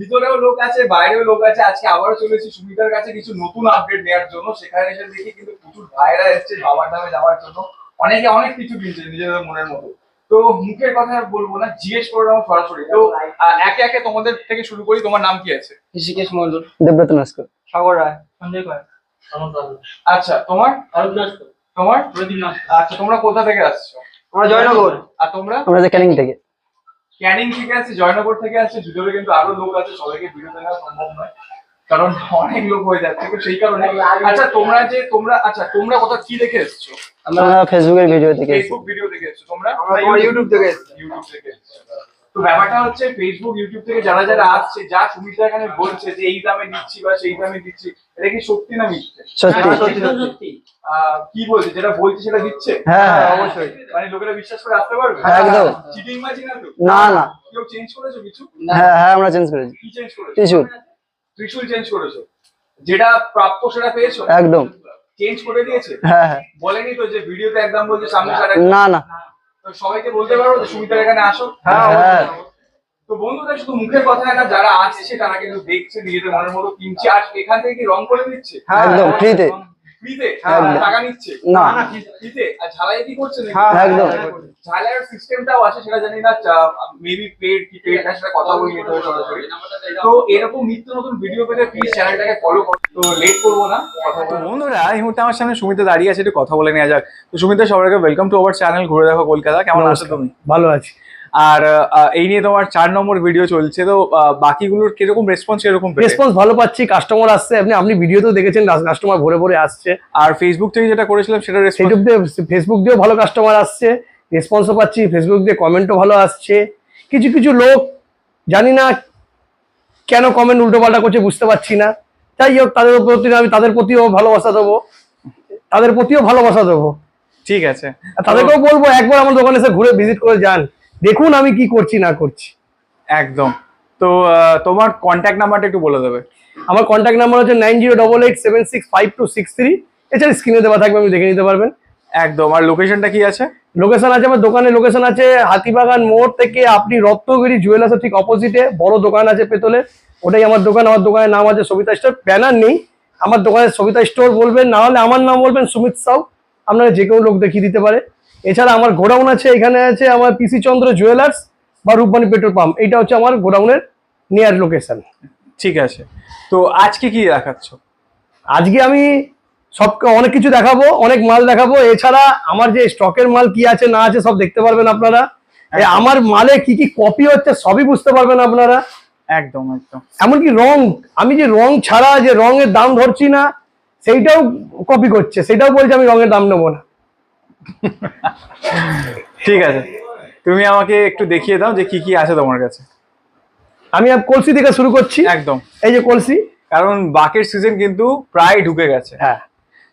ভিতরেও লোক আছে বাইরেও লোক আছে। আজকে আবারও চলেছি সুমিতার কাছে কিছু নতুন আপডেট নেওয়ার জন্য। সেখানে এসে দেখি কিন্তু প্রচুর ভাইরা এসছে বাবার ধামে যাওয়ার জন্য। অনেকে অনেক কিছু কিনছে নিজেদের মনের মতো। তো মুখের কথা আর বলব না জিজ্ঞেস করে নেব সরাসরি। তো একে একে তোমাদের থেকে শুরু করি তোমার নাম কি আছে? ঋষিকেশ মন্ডল দেবব্রত নস্কর সাগর রায়। সঞ্জয় কর আচ্ছা তোমার? অরূপ নস্কর তোমার? প্রদীপ নস্কর আচ্ছা তোমরা কোথা থেকে আসছো? আমরা জয়নগর। আর তোমরা? আমরা যে ক্যানিং থেকে। ক্যানিং থেকে আসছে জয়নগর থেকে আসছে ভিডিওতে কিন্তু আরও লোক আছে সবাইকে ভিডিও দেখা সম্ভব নয় কারণ অনেক লোক হয়ে যাচ্ছে তো সেই কারণে আচ্ছা তোমরা যে তোমরা আচ্ছা তোমরা কোথা কি দেখে এসছো আমরা ফেসবুকের ভিডিও থেকে এসেছি। ফেসবুক ভিডিও দেখে এসছো তোমরা আমরা ইউটিউব থেকে এসছি ইউটিউব থেকে এসছো। তো ব্যাপারটা হচ্ছে ফেসবুক ইউটিউব থেকে যারা যারা আসছে যা সুমিতা এখানে বলছে যে এই দামে দিচ্ছি বা সেই দামে দিচ্ছি এটা কি সত্যি না মিথ্যে? সত্যি। হ্যাঁ, কি বলছে? যেটা বলছে সেটা দিচ্ছে? হ্যাঁ হ্যাঁ, হ্যাঁ। অবশ্যই। মানে লোকেরা বিশ্বাস করে আসতে পারবে? হ্যাঁ, একদম। চিটিং মাঝি না তো? না না। কেউ চেঞ্জ করেছ কিছু? হ্যাঁ হ্যাঁ আমরা চেঞ্জ করেছি। কি চেঞ্জ করেছ? ত্রিশুল। ত্রিশুল চেঞ্জ করেছ। যেটা প্রাপ্য সেটা পেয়েছ? একদম। চেঞ্জ করে দিয়েছে? হ্যাঁ হ্যাঁ। বলেনি তো যে ভিডিওতে একদম বলছে সামনে না না। সবাইকে বলতে পারব যে সুমিতার এখানে আসো। হ্যাঁ, হ্যাঁ। তো বন্ধুরা শুধু মুখের কথা না যারা আসছে তারা কিন্তু দেখছে নিজেদের মনের মতো কিনছে। আর এখান থেকে কি রং করে দিচ্ছে হ্যাঁ, একদম ফ্রিতে ফ্রিতে টাকা নিচ্ছে না। ফ্রিতে। আর ঝালাই কি করছে হ্যাঁ, একদম। ঝালাইয়ের সিস্টেমটাও আছে সেটা জানি না মেবি পেড কি পেড না সেটা কথা বলে নিতে হবে সরাসরি। তো এরকম নিত্য নতুন ভিডিও পেতে প্লিজ চ্যানেলটাকে ফলো করো। তো লেট করব না কথা বলব বন্ধুরা এই মুহূর্তে আমার সামনে সুমিতা দাঁড়িয়ে আছে একটু কথা বলে নেওয়া যাক। তো সুমিতা সবাইকে ওয়েলকাম টু আওয়ার চ্যানেল ঘুরে দেখো কলকাতা। কেমন আছো তুমি? ভালো আছি। আর এই নিয়ে তোমার চার নম্বর ভিডিও চলছে। তো বাকিগুলোর কীরকম রেসপন্স কীরকম রেসপন্স ভালো পাচ্ছি কাস্টমার আসছে। আপনি আপনি ভিডিওতেও দেখেছেন কাস্টমার ভরে ভরে আসছে। আর ফেসবুক থেকে যেটা করেছিলাম সেটা দিয়ে ফেসবুক দিয়েও ভালো কাস্টমার আসছে। রেসপন্সও পাচ্ছি ফেসবুক দিয়ে কমেন্টও ভালো আসছে। কিছু কিছু লোক জানি না কেন কমেন্ট উল্টো পাল্টা করছে বুঝতে পারছি না। যাই হোক তাদের প্রতি আমি তাদের প্রতিও ভালোবাসা দেবো। তাদের প্রতিও ভালোবাসা দেবো। ঠিক আছে। তাদেরকেও বলব একবার আমার দোকানে এসে ঘুরে ভিজিট করে যান। দেখুন আমি কি করছি না করছি। একদম। তো তোমার কন্ট্যাক্ট নাম্বারটা একটু বলে দেবে। আমার কন্ট্যাক্ট নাম্বার হচ্ছে nine zero double eight seven six five two six three এছাড়া স্ক্রিনে দেওয়া থাকবে আপনি দেখে নিতে পারবেন। একদম। আর লোকেশনটা কি আছে? লোকেশন আছে আমার দোকানের লোকেশন আছে হাতিবাগান মোড় থেকে আপনি রত্নগিরি জুয়েলার্সের ঠিক অপোজিটে বড় দোকান আছে পেতলে। ওটাই আমার দোকান। আমার দোকানের নাম আছে সবিতা স্টোর ব্যানার নেই। আমার দোকানের সবিতা স্টোর বলবেন না হলে আমার নাম বলবেন সুমিত সাউ। আপনারা যে কেউ লোক দেখিয়ে দিতে পারে। এছাড়া আমার গোডাউন আছে এখানে আছে আমার পিসি চন্দ্র জুয়েলার্স বা রূপবাণী পেট্রোল পাম্প এটা হচ্ছে আমার গোডাউনের নিয়ার লোকেশন ঠিক আছে। তো আজকে কি দেখাচ্ছ? আজকে আমি সব অনেক কিছু দেখাবো অনেক মাল দেখাবো। এছাড়া আমার যে স্টকের মাল কি আছে না আছে সব দেখতে পারবেন আপনারা। আমার মালে কি কি কপি হচ্ছে সবই বুঝতে পারবেন আপনারা। একদম একদম। এমনকি রং আমি যে রং ছাড়া যে রঙের দাম ধরছি না সেইটাও কপি করছে। সেটাও বলছে আমি রঙের দাম নেব না। ঠিক আছে। তুমি আমাকে একটু দেখিয়ে দাও যে কি কি আছে তোমার কাছে। আমি কলসি থেকে শুরু করছি। একদম। এই যে কলসি। কারণ বাকের সিজন কিন্তু প্রায় ঢুকে গেছে। হ্যাঁ।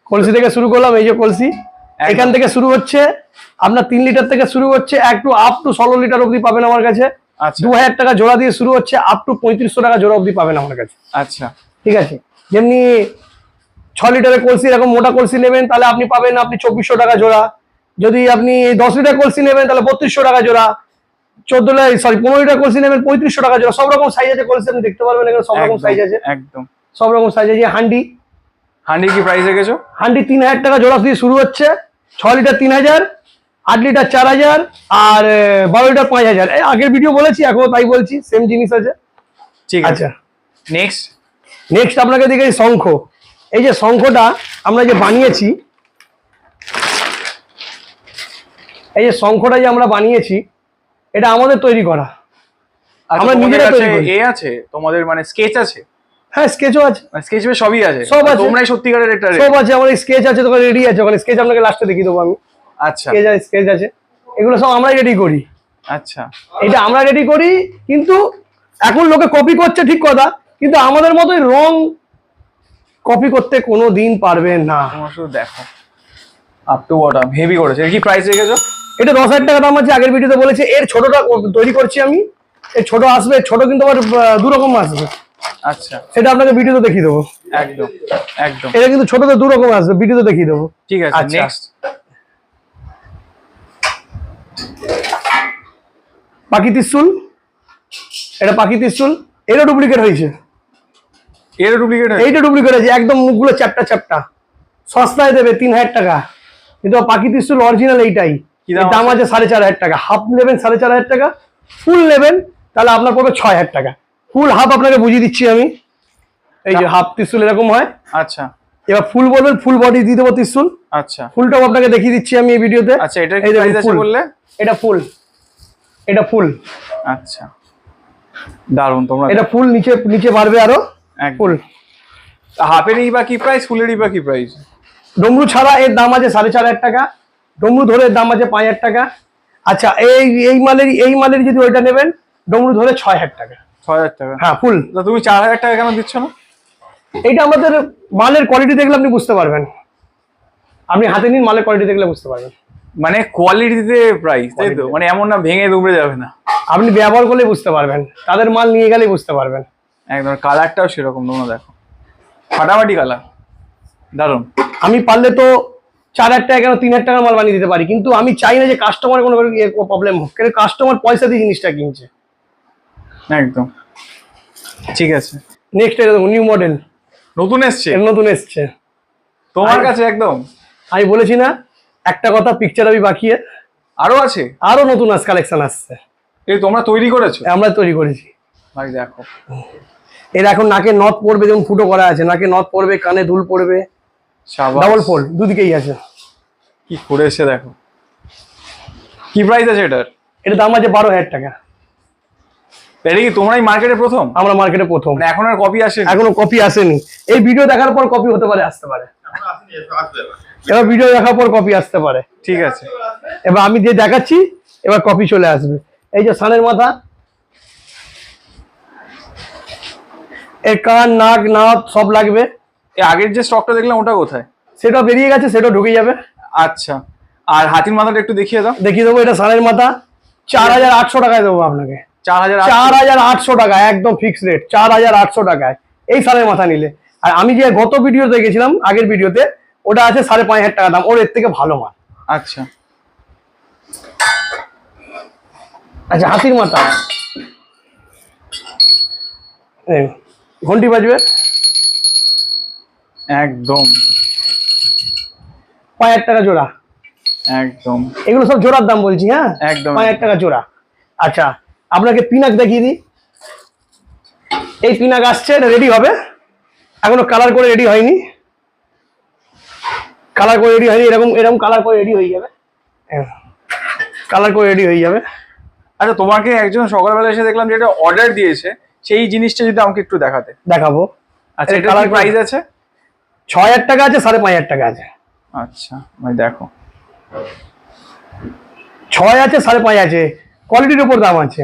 কলসি থেকে শুরু করলাম এই যে কলসি। এখান থেকে শুরু হচ্ছে আপনার তিন লিটার থেকে শুরু হচ্ছে একটু আপ টু ষোলো লিটার অবধি পাবেন আমার কাছে। আচ্ছা। দু হাজার টাকা জোড়া দিয়ে শুরু হচ্ছে আপ টু পঁয়ত্রিশশো টাকা জোড়া অবধি পাবেন আমার কাছে। আচ্ছা। ঠিক আছে। যেমনি ছ লিটারের কলসি এরকম মোটা কলসি নেবেন তাহলে আপনি পাবেন আপনি চব্বিশশো টাকা জোড়া। যদি আপনি দশ লিটার কলসি নেবেন তাহলে বত্রিশশো টাকা জোড়া। চোদ্দ সরি পনেরো লিটার কলসি নেবেন পঁয়ত্রিশশো টাকা জোড়া। সব রকম সাইজ আছে কলসি আপনি দেখতে পারবেন এখানে সব রকম সাইজ আছে। একদম। সব রকম সাইজ আছে। হান্ডি। হান্ডি কি প্রাইস রেখেছো? হান্ডি তিন হাজার টাকা জোড়া দিয়ে শুরু হচ্ছে। ছ লিটার তিন হাজার আট লিটার চার হাজার আর বারো লিটার পাঁচ হাজার। আগের ভিডিও বলেছি এখনও তাই বলছি সেম জিনিস আছে। ঠিক আছে। আচ্ছা। নেক্সট নেক্সট আপনাকে দেখে শঙ্খ। এই যে শঙ্খটা আমরা যে বানিয়েছি এই যে শঙ্খটা যে আমরা বানিয়েছি এটা আমাদের তৈরি করা। আমরা নিজেরা তৈরি করি। এ আছে? তোমাদের মানে স্কেচ আছে? হ্যাঁ স্কেচও আছে। স্কেচ সবই আছে। সব আছে। তোমরাই সত্যিকারের একটা সব আছে আমার স্কেচ আছে তোকে রেডি আছে। ওখানে স্কেচ আপনাকে লাস্টে দেখিয়ে দেবো আমি। আচ্ছা। স্কেচ আছে স্কেচ আছে। এগুলো সব আমরাই রেডি করি। আচ্ছা। এটা আমরা রেডি করি কিন্তু এখন লোকে কপি করছে ঠিক কথা কিন্তু আমাদের মতোই রং কপি করতে কোনো দিন পারবে না। তোমরা দেখো। আপ টু বটম হেভি করেছে। কি প্রাইস রেখেছো? এটা দশ হাজার টাকা দাম আছে আগের ভিডিওতে বলেছে এর ছোটটা তৈরি করছি আমি। এর ছোট আসবে ছোট কিন্তু আবার দু রকম আসবে। আচ্ছা। সেটা আপনাকে ভিডিওতে দেখিয়ে দেবো। একদম একদম। এটা কিন্তু ছোটতে দু রকম আসবে ভিডিওতে দেখিয়ে দেবো। ঠিক আছে আচ্ছা। নেক্সট পাখি ত্রিশুল। এটা পাখি ত্রিশুল। এরও ডুপ্লিকেট হয়েছে। এর ডুপ্লিকেট এইটা ডুপ্লিকেট আছে একদম মুখগুলো চ্যাপটা চ্যাপটা। সস্তায় দেবে তিন হাজার টাকা। কিন্তু পাখি ত্রিশুল অরিজিনাল এইটাই। দাম আছে? সাড়ে চার হাজার টাকা। হাফ নেবেন সাড়ে চার হাজার টাকা ফুল নেবেন তাহলে আপনার পড়বে ছয় হাজার টাকা। ফুল হাফ আপনাকে বুঝিয়ে দিচ্ছি আমি। এই যে হাফ ত্রিশুল এরকম হয়। আচ্ছা। এবার ফুল বলবেন ফুল বডি দিয়ে দেবো ত্রিশুল। আচ্ছা। ফুলটাও আপনাকে দেখিয়ে দিচ্ছি আমি এই ভিডিওতে। আচ্ছা এটা। বললে এটা ফুল। এটা ফুল। আচ্ছা। দারুণ তোমরা এটা ফুল নিচে নিচে বাড়বে আরও। ফুল। হাফেরই বা কি প্রাইস ফুলেরই বা কি প্রাইস ডমরু ছাড়া এর দাম আছে সাড়ে চার হাজার টাকা। ডমরু ধরে দাম আছে পাঁচ হাজার টাকা। আচ্ছা এই এই মালের এই মালের যদি ওইটা নেবেন ডমরু ধরে ছয় হাজার টাকা। ছয় হাজার টাকা। হ্যাঁ ফুল। তুমি চার হাজার টাকা কেন দিচ্ছ না? এইটা আমাদের মালের কোয়ালিটি দেখলে আপনি বুঝতে পারবেন। আপনি হাতে নিন মালের কোয়ালিটি দেখলে বুঝতে পারবেন। মানে কোয়ালিটিতে প্রাইস তাই তো? মানে এমন না ভেঙে যাবে না। আপনি ব্যবহার করলে বুঝতে পারবেন। তাদের মাল নিয়ে গেলেই বুঝতে পারবেন। একদম কালারটাও সেরকম তোমরা দেখো। ফাটাফাটি কালার দারুণ আমি পারলে তো চার হাজার টাকা কেন তিন হাজার টাকার মাল বানিয়ে দিতে পারি? কিন্তু আমি চাই না যে কাস্টমার কোনো প্রবলেম হোক। কেন কাস্টমার পয়সা দিয়ে জিনিসটা কিনছে? একদম। ঠিক আছে। নেক্সট এটা নিউ মডেল নতুন এসছে? নতুন এসছে। তোমার কাছে একদম? আমি বলেছি না একটা কথা পিকচার আমি বাকিয়ে আরও আছে? আরও নতুন আস কালেকশন আসছে। এই তোমরা তৈরি করেছ? আমরা তৈরি করেছি। ভাই দেখো। এর এখন নাকে নথ পড়বে যেমন ফুটো করা আছে। নাকে নথ পড়বে কানে দুল পড়বে। ডাবল ফোল্ড দুদিকেই আছে। কি করেছে দেখো। কি প্রাইস আছে এটার? এর দাম আছে বারো হাজার টাকা। এটা কি তোমরাই মার্কেটে প্রথম? আমরা মার্কেটে প্রথম। মানে এখন আর কপি আসে এখনও কপি আসেনি। এই ভিডিও দেখার পর কপি হতে পারে আসতে পারে। এবার ভিডিও দেখার পর কপি আসতে পারে। ঠিক আছে। এবার আমি যে দেখাচ্ছি এবার কপি চলে আসবে। এই যে সানের মাথা। এর কান নাক নাক সব লাগবে। এই আগের যে স্টকটা দেখলাম ওটা কোথায়? সেটা বেরিয়ে গেছে সেটাও ঢুকে যাবে। আচ্ছা। আর হাতির মাথাটা একটু দেখিয়ে দাও। দেখিয়ে দেবো এটা সানের মাথা। চার হাজার আটশো টাকায় দেবো আপনাকে। চার হাজার আটশো? টাকা একদম ফিক্স রেট চার হাজার আটশো টাকায়। এই সানের মাথা নিলে। আর আমি যে গত ভিডিওতে গেছিলাম আগের ভিডিওতে ওটা আছে সাড়ে পাঁচ হাজার টাকা দাম। ওর এর থেকে ভালো মাল। আচ্ছা। আচ্ছা হাতির মাথা। ঘন্টি বাজবে। একদম। পাঁচ হাজার টাকা জোড়া। একদম। এগুলো সব জোড়ার দাম বলছি হ্যাঁ? একদম। পাঁচ হাজার টাকা জোড়া। আচ্ছা আপনাকে পিনাক দেখিয়ে দিই। এই পিনাক আসছে এটা রেডি হবে। এখনও কালার করে রেডি হয়নি। কালার করে রেডি হয়নি এরকম এরকম কালার করে রেডি হয়ে যাবে। কালার করে রেডি হয়ে যাবে। আচ্ছা তোমাকে একজন সকালবেলা এসে দেখলাম যেটা অর্ডার দিয়েছে। সেই জিনিসটা যদি আমাকে একটু দেখাতে। দেখাবো। আচ্ছা এর এটা প্রাইস আছে? ছ হাজার টাকা আছে সাড়ে পাঁচ হাজার টাকা আছে। আচ্ছা ভাই দেখো। ছয় আছে সাড়ে পাঁচ আছে কোয়ালিটির উপর দাম আছে।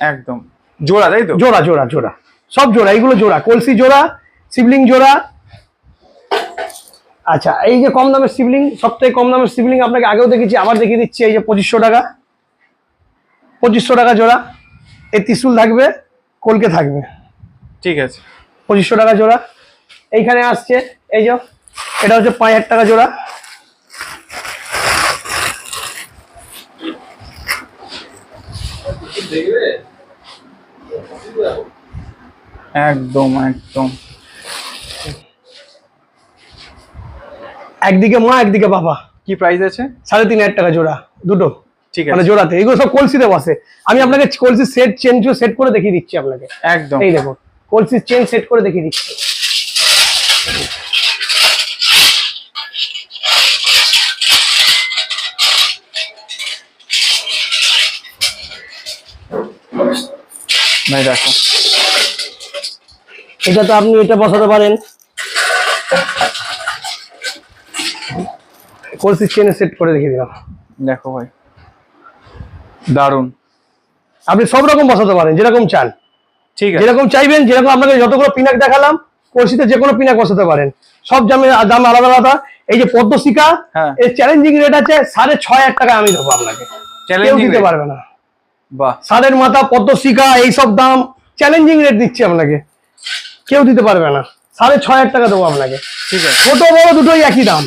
একদম। জোড়া তাই তো? জোড়া জোড়া জোড়া। সব জোড়া এইগুলো জোড়া কলসি জোড়া শিবলিং জোড়া। আচ্ছা এই যে কম দামের শিবলিং সবথেকে কম দামের শিবলিং আপনাকে আগেও দেখেছি আবার দেখিয়ে দিচ্ছি এই যে পঁচিশশো টাকা। পঁচিশশো টাকা জোড়া এই ত্রিশুল থাকবে কলকে থাকবে। ঠিক আছে। পঁচিশশো টাকা জোড়া। এইখানে আসছে এই যে এটা হচ্ছে পাঁচ হাজার টাকা জোড়া। একদম একদম। একদিকে মা একদিকে বাবা। কি প্রাইস আছে? সাড়ে তিন হাজার টাকা জোড়া দুটো। ঠিক মানে আছে। জোড়াতে এগুলো সব কলসিতে বসে আমি আপনাকে কলসি সেট চেঞ্জ সেট করে দেখিয়ে দিচ্ছি আপনাকে। একদম। এই দেখুন কলসির চেন সেট করে দেখিয়ে দিচ্ছি। ভাই দেখো এটা তো আপনি এটা বসাতে পারেন। কলসির চেনে সেট করে দেখিয়ে দিলাম। দেখো ভাই। দারুণ আপনি সব রকম বসাতে পারেন যেরকম চান। ঠিক আছে। যেরকম চাইবেন যেরকম আপনাকে যতগুলো পিনাক দেখালাম কলসিতে যে কোনো পিনাক বসাতে পারেন। সব দামে দাম আলাদা আলাদা। এই যে পদ্মশিকা হ্যাঁ। এর চ্যালেঞ্জিং রেট আছে সাড়ে ছয় হাজার টাকা আমি দেবো আপনাকে। কেউ দিতে পারবে না। সারের মাথা পদ্মশিকা এইসব দাম চ্যালেঞ্জিং রেট দিচ্ছি আপনাকে। কেউ দিতে পারবে না। সাড়ে ছয় হাজার টাকা দেবো আপনাকে। ঠিক আছে। ছোট বড় দুটোই একই দাম।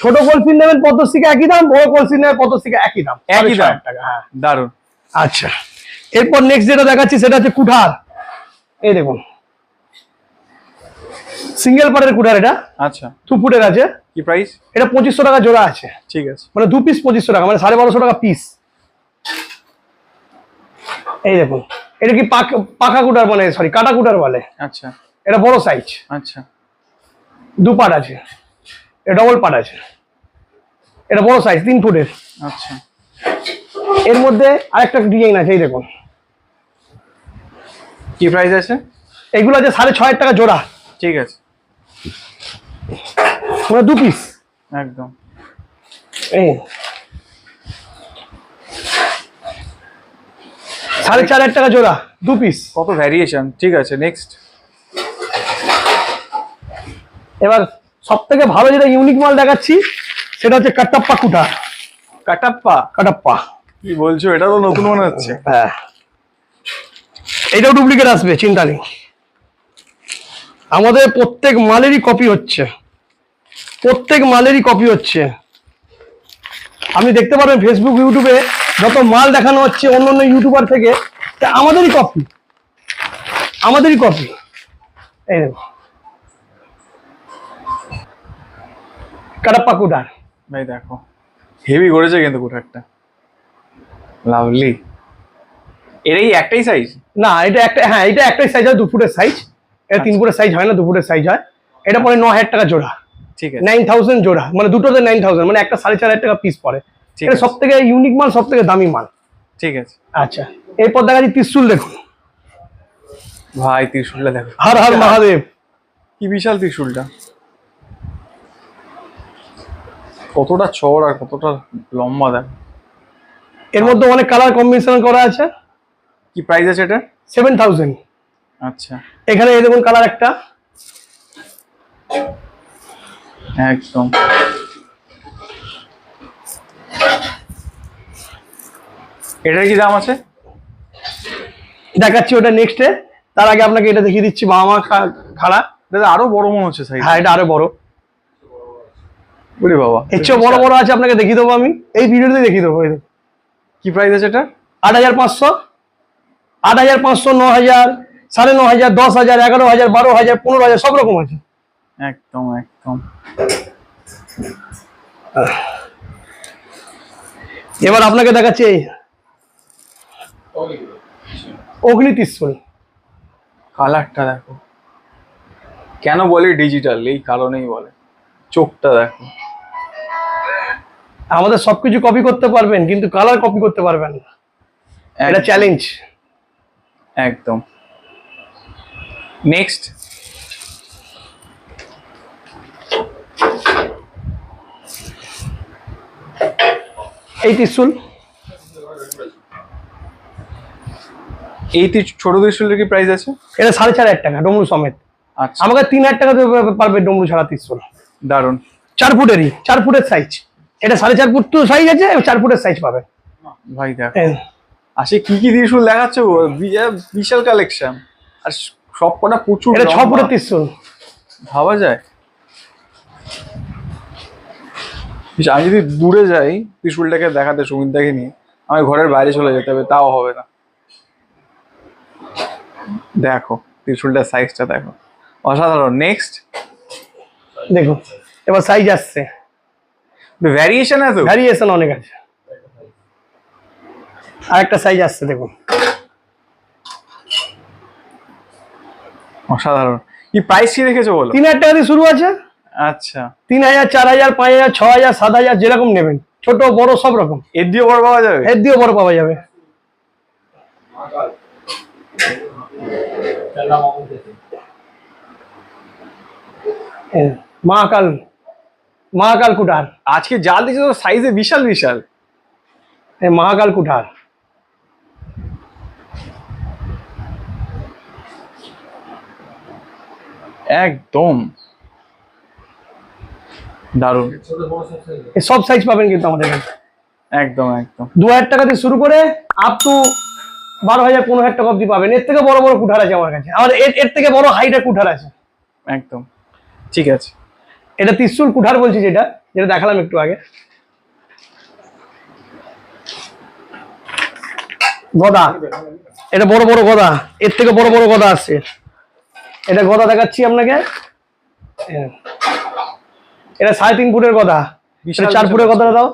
ছোট কলসিন নেবেন পদ্মশিকা একই দাম বড় কলসিন নেবেন পদ্মশিকা একই দাম। একই দাম? টাকা হ্যাঁ। দারুণ আচ্ছা। এরপর নেক্সট যেটা দেখাচ্ছি সেটা হচ্ছে কুঠার। এই দেখুন। সিঙ্গেল পারের কুঠার এটা। আচ্ছা। দু ফুটের আছে। কি প্রাইস এটা পঁচিশশো টাকা জোড়া আছে। ঠিক আছে। মানে দু পিস পঁচিশশো টাকা মানে সাড়ে বারোশো টাকা পিস এই দেখুন এটা কি পাক- পাকা কুটার মানে সরি কাটা কুটার বলে। আচ্ছা। এটা বড় সাইজ আচ্ছা। দু পাট আছে। এটা ডবল পাট আছে। এটা বড় সাইজ তিন ফুটের আচ্ছা। এর মধ্যে আরেকটা ডিজাইন আছে এই দেখুন। কি প্রাইস আছে? এগুলো আছে সাড়ে ছয় টাকা জোড়া। ঠিক আছে। মানে দু পিস একদম। এই। সাড়ে চার হাজার টাকা জোড়া দু পিস কত ভ্যারিয়েশন ঠিক আছে নেক্সট এবার সব থেকে ভালো যেটা ইউনিক মাল দেখাচ্ছি সেটা হচ্ছে কাটাপ্পা কুটা। কাটাপ্পা? কাটাপ্পা। কি বলছো? এটা তো নতুন মনে হচ্ছে। হ্যাঁ। এটাও ডুপ্লিকেট আসবে চিন্তা নেই। আমাদের প্রত্যেক মালেরই কপি হচ্ছে। প্রত্যেক মালেরই কপি হচ্ছে। আপনি দেখতে পারবেন ফেসবুক ইউটিউবে যত মাল দেখানো হচ্ছে অন্য অন্য ইউটিউবার থেকে তা আমাদেরই কপি আমাদেরই কপি এই দেখো কাটাপ্পা কুটার ভাই দেখো। হেভি করেছে কিন্তু কুঠারটা লাভলি এর এই একটাই সাইজ না এটা একটা হ্যাঁ এটা একটাই সাইজ হয় দু ফুটের সাইজ এটা তিন ফুটের সাইজ হয় না দু ফুটের সাইজ হয়। এটা পরে ন হাজার টাকা জোড়া। ঠিক আছে। নাইন থাউজেন্ড জোড়া। মানে দুটোতে নাইন থাউজেন্ড মানে একটা সাড়ে চার হাজার টাকা পিস পড়ে। এটা। সব থেকে ইউনিক মাল সব থেকে দামি মাল। ঠিক আছে। আচ্ছা। এরপর দেখা যাচ্ছে ত্রিশুল দেখুন। ভাই ত্রিশুলটা দেখো। হর হর মহাদেব। কি বিশাল ত্রিশুলটা। কতটা চড় আর কতটা লম্বা দেখ। এর মধ্যে অনেক কালার কম্বিনেশন করা আছে। কি প্রাইস আছে এটা? সেভেন থাউজেন্ড আচ্ছা। এখানে এই দেখুন কালার একটা। একদম। এটার কি দাম আছে? দেখাচ্ছি ওটা নেক্সটে তার আগে আপনাকে এটা দেখিয়ে দিচ্ছি বাবা মা খাড়া এটা আরও বড় মনে হচ্ছে সাইজ হ্যাঁ এটা আরও বড়। বুঝলি বাবা। এর বড় বড় আছে আপনাকে দেখিয়ে দেবো আমি। এই ভিডিওতে দেখিয়ে দেবো। কি প্রাইস আছে এটা আট হাজার পাঁচশো আট হাজার পাঁচশো ন হাজার। সাড়ে ন হাজার দশ হাজার এগারো হাজার বারো হাজার পনেরো হাজার সব রকম আছে। একদম একদম। এবার আপনাকে দেখাচ্ছে এই অগ্নি ত্রিশুল। কালারটা দেখো। কেন বলে ডিজিটাল এই কারণেই বলে। চোখটা দেখো। আমাদের সবকিছু কপি করতে পারবেন কিন্তু কালার কপি করতে পারবেন না। এটা চ্যালেঞ্জ একদম। নেক্সট এই ত্রিশুল এই ছোট ত্রিশুলের কি প্রাইস আছে? এটা সাড়ে চার হাজার টাকা ডমরু সমেত। আচ্ছা। আমাকে তিন হাজার টাকা পারবে ডমরু ছাড়া ত্রিশুল দারুণ চার ফুটেরই চার ফুটের সাইজ এটা সাড়ে চার ফুট তো সাইজ আছে চার ফুটের সাইজ পাবে। ভাই দেখো। এই, আসে কি কি ত্রিশুল দেখাচ্ছে বিশাল কালেকশন আর সব কটা প্রচুর এটা ছ লম্বা। ফুটের ত্রিশুল ভাবা যায়? আমি যদি দূরে যাই ত্রিশুলটাকে দেখাতে সুমিতদাকে নিয়ে আমার ঘরের বাইরে চলে যেতে হবে তাও হবে না। দেখো ত্রিশুলটার সাইজটা দেখো। অসাধারণ। নেক্সট দেখো এবার সাইজ আসছে। ভ্যারিয়েশন আছে ভ্যারিয়েশন অনেক আছে। আরেকটা সাইজ আসছে দেখুন। অসাধারণ। কি প্রাইস কি রেখেছো বলো? তিন হাজার টাকা দিয়ে শুরু আছে। আচ্ছা। তিন হাজার চার হাজার পাঁচ হাজার ছ হাজার সাত হাজার যেরকম নেবেন। ছোট বড় সব রকম। এর দিয়ে বড় পাওয়া যাবে? এর দিয়েও বড় পাওয়া যাবে। মহাকাল মহাকাল কুঠার। আজকে জাল দিচ্ছে তো সাইজে বিশাল বিশাল। এই মহাকাল কুঠার। একদম। দারুণ। এই সব সাইজ পাবেন কিন্তু আমাদের কাছে। একদম একদম। দু হাজার টাকা দিয়ে শুরু করে আপ টু বারো হাজার পনেরো হাজার টাকা অব্দি পাবেন। এর থেকে বড় বড় কুঠার আছে আমার কাছে। আমার এর এর থেকে বড় হাইটের কুঠার আছে। একদম। ঠিক আছে। এটা ত্রিশুল কুঠার বলছি যেটা যেটা দেখালাম একটু আগে। গদা। এটা বড় বড় গদা। এর থেকে বড় বড় গদা আসছে এটা গদা দেখাচ্ছি আপনাকে। এটা সাড়ে তিন ফুটের গদা। চার ফুটের গদাটা দাও।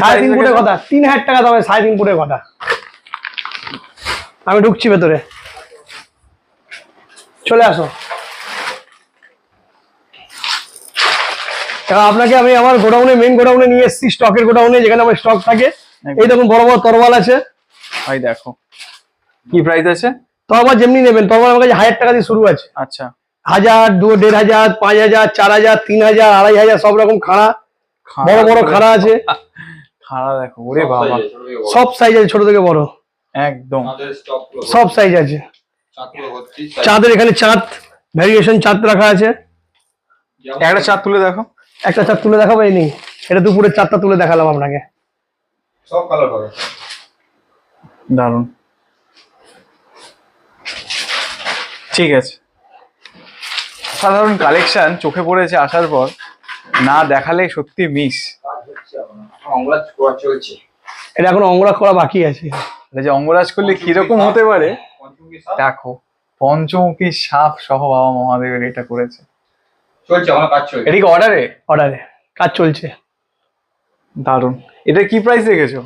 সাড়ে তিন ফুটের? কথা তিন হাজার টাকা দাও সাড়ে তিন ফুটের কথা আমি ঢুকছি ভেতরে। চলে আসো। আপনাকে আমি আমার গোডাউনে মেন গোডাউনে নিয়ে এসেছি স্টকের গোডাউনে যেখানে আমার স্টক থাকে। এই দেখুন বড় বড় তরবাল আছে। ভাই দেখো। কি প্রাইস আছে? তরবাল যেমনি নেবেন তরবাল আমার কাছে হাজার টাকা দিয়ে শুরু আছে। আচ্ছা। হাজার দু দেড় হাজার পাঁচ হাজার চার হাজার তিন হাজার আড়াই হাজার সব রকম খাড়া বড় বড় খাড়া আছে। খাড়া দেখো ওরে বাবা। সব সাইজ আছে ছোট থেকে বড়। একদম। সব সাইজ আছে। চাঁদের এখানে চাঁদ ভ্যারিয়েশন চাঁদ রাখা আছে। একটা চাঁদ তুলে দেখো। একটা চাঁদ তুলে দেখাবো এই নেই। এটা দুপুরের চাঁদটা তুলে দেখালাম আপনাকে। সব কালার পাবে দারুণ ঠিক আছে। সাধারণ কালেকশন চোখে পড়েছে আসার পর না দেখালে সত্যি মিস এটা এখন অঙ্গরাগ করা বাকি আছে। এটা যে অঙ্গরাজ করলে কীরকম হতে পারে? দেখো পঞ্চমুখী সাপ সহ বাবা মহাদেবের এটা করেছে। চলছে আমার কাজ চলছে। এটা কি অর্ডারে অর্ডারে কাজ চলছে। দারুণ এটা কি প্রাইস রেখেছো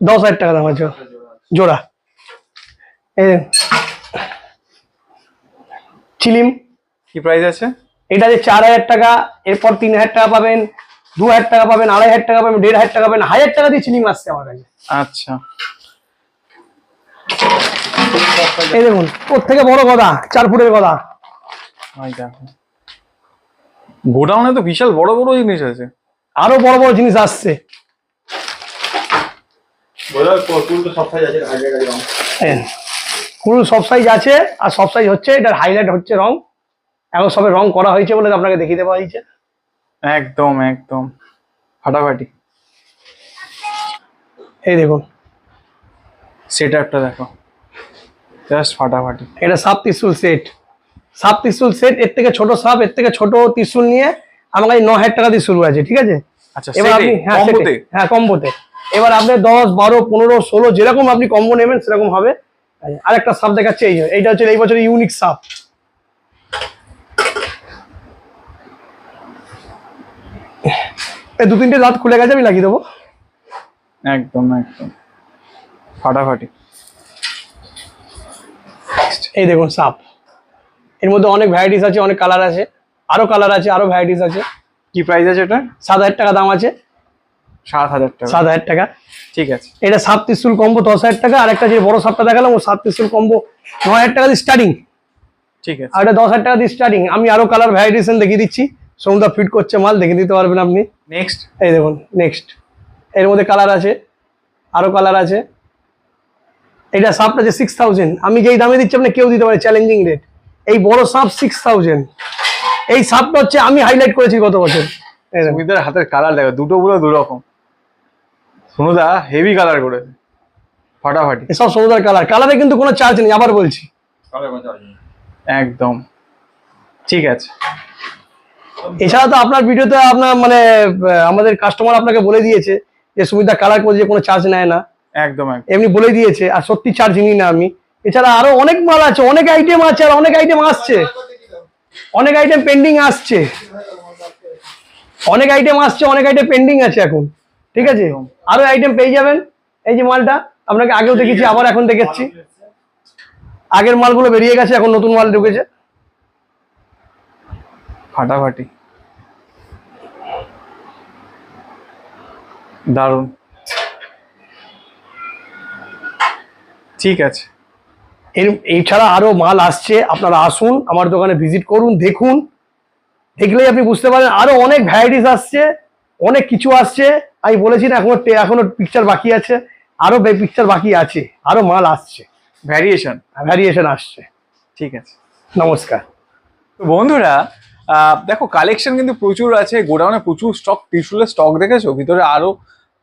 দশ হাজার টাকা দাম আছে। জোড়া। এ চিলিম। কি প্রাইস আছে? এটা যে চার হাজার টাকা এরপর তিন হাজার টাকা পাবেন দু হাজার টাকা পাবেন আড়াই হাজার টাকা পাবেন দেড় হাজার টাকা পাবেন হাজার টাকা দিয়ে চিলিম আসছে আমার কাছে। আচ্ছা। এই দেখুন ওর থেকে বড় গদা চার ফুটের গদা। গোডাউনে তো বিশাল বড় বড় জিনিস আছে। আরও বড় বড় জিনিস আসছে। এই, ফুল সব সাইজ আছে আর সব সাইজ হচ্ছে এটার হাইলাইট হচ্ছে রং। এখন সবে রং করা হয়েছে বলে আপনাকে দেখিয়ে দেওয়া হয়েছে। একদম একদম। ফাটাফাটি। এই দেখুন। সেট আপটা দেখো। জাস্ট ফাটাফাটি। এটা সাপ ত্রিশুল সেট সাপ ত্রিশুল সেট এর থেকে ছোট সাপ এর থেকে ছোট ত্রিশুল নিয়ে আমার কাছে ন হাজার টাকা দিয়ে শুরু আছে ঠিক আছে? আচ্ছা এবার আপনি হ্যাঁ কম্বোতে হ্যাঁ কম্বোতে এবার আপনি দশ বারো পনেরো ষোলো যেরকম আপনি কম্বো নেবেন সেরকম হবে। আর একটা সাপ দেখাচ্ছে এই যে, এইটা হচ্ছে এই বছরের ইউনিক সাপ। এই দু তিনটে দাঁত খুলে গেছে আমি লাগিয়ে দেবো। একদম একদম। ফাটাফাটি। এই দেখুন সাপ। এর মধ্যে অনেক ভ্যারাইটিস আছে অনেক কালার আছে। আরও কালার আছে আরও ভ্যারাইটিস আছে। কি প্রাইস আছে এটা সাত হাজার টাকা দাম আছে। সাত হাজার টাকা। সাত হাজার টাকা। ঠিক আছে। এটা সাত ত্রিশুল কম্বো দশ হাজার টাকা আর একটা যে বড় সাপটা দেখালাম ও সাত ত্রিশুল কম্বো ন হাজার টাকা দিয়ে স্টার্টিং ঠিক আছে। আর এটা দশ হাজার টাকা দিয়ে স্টার্টিং আমি আরও কালার ভ্যারাইটিসন দেখিয়ে দিচ্ছি। সৌন্দা ফিট করছে মাল দেখে দিতে পারবেন আপনি। নেক্সট এই দেখুন নেক্সট এর মধ্যে কালার আছে আরও কালার আছে। এটা সাপটা যে সিক্স থাউজেন্ড আমি যেই দামে দিচ্ছি আপনি কেউ দিতে পারে চ্যালেঞ্জিং রেট এই বড় সাপ সিক্স থাউজেন্ড এই সাপটা হচ্ছে আমি হাইলাইট করেছি গত বছর। হাতের কালার দেখো দুটো পুরো দু রকম সুনুদা হেভি কালার করেছে ফাটাফাটি। এসব সৌদার কালার কালারে কিন্তু কোনো চার্জ নেই আবার বলছি। একদম। ঠিক আছে। এছাড়া তো আপনার ভিডিওতে আপনার মানে আমাদের কাস্টমার আপনাকে বলে দিয়েছে যে সুবিধা কালার করে যে কোনো চার্জ নেয় না। একদম একদম। এমনি বলে দিয়েছে আর সত্যি চার্জ নিই না আমি। এছাড়া আরও অনেক মাল আছে অনেক আইটেম আছে আর অনেক আইটেম আসছে। অনেক আইটেম পেন্ডিং আসছে। অনেক আইটেম আসছে অনেক আইটেম পেন্ডিং আছে এখন। ঠিক আছে? আরও আইটেম পেয়ে যাবেন। এই যে মালটা আপনাকে আগেও দেখেছি আবার এখন দেখেছি। আগের মালগুলো বেরিয়ে গেছে এখন নতুন মাল ঢুকেছে। ফাটাফাটি। দারুণ। ঠিক আছে। এর এছাড়া আরও মাল আসছে আপনারা আসুন আমার দোকানে ভিজিট করুন দেখুন। দেখলেই আপনি বুঝতে পারেন আরও অনেক ভ্যারাইটিস আসছে অনেক কিছু আসছে। আমি বলেছি না এখনও এখনও পিকচার বাকি আছে আরও পিকচার বাকি আছে আরও মাল আসছে। ভ্যারিয়েশন ভ্যারিয়েশন আসছে। ঠিক আছে। নমস্কার। তো বন্ধুরা দেখো কালেকশন কিন্তু প্রচুর আছে গোডাউনে প্রচুর স্টক ত্রিশুলের স্টক দেখেছ? ভিতরে আরও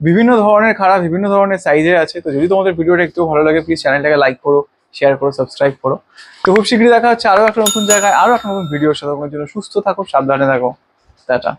বিভিন্ন ধরনের খারাপ বিভিন্ন ধরনের সাইজের আছে। তো যদি তোমাদের ভিডিওটা একটু ভালো লাগে প্লিজ চ্যানেলটাকে লাইক করো শেয়ার করো সাবস্ক্রাইব করো। তো খুব শীঘ্রই দেখা হচ্ছে আরও একটা নতুন জায়গায় আরও একটা নতুন ভিডিওর সাথে। জন্য সুস্থ থাকো সাবধানে থাকো। টাটা।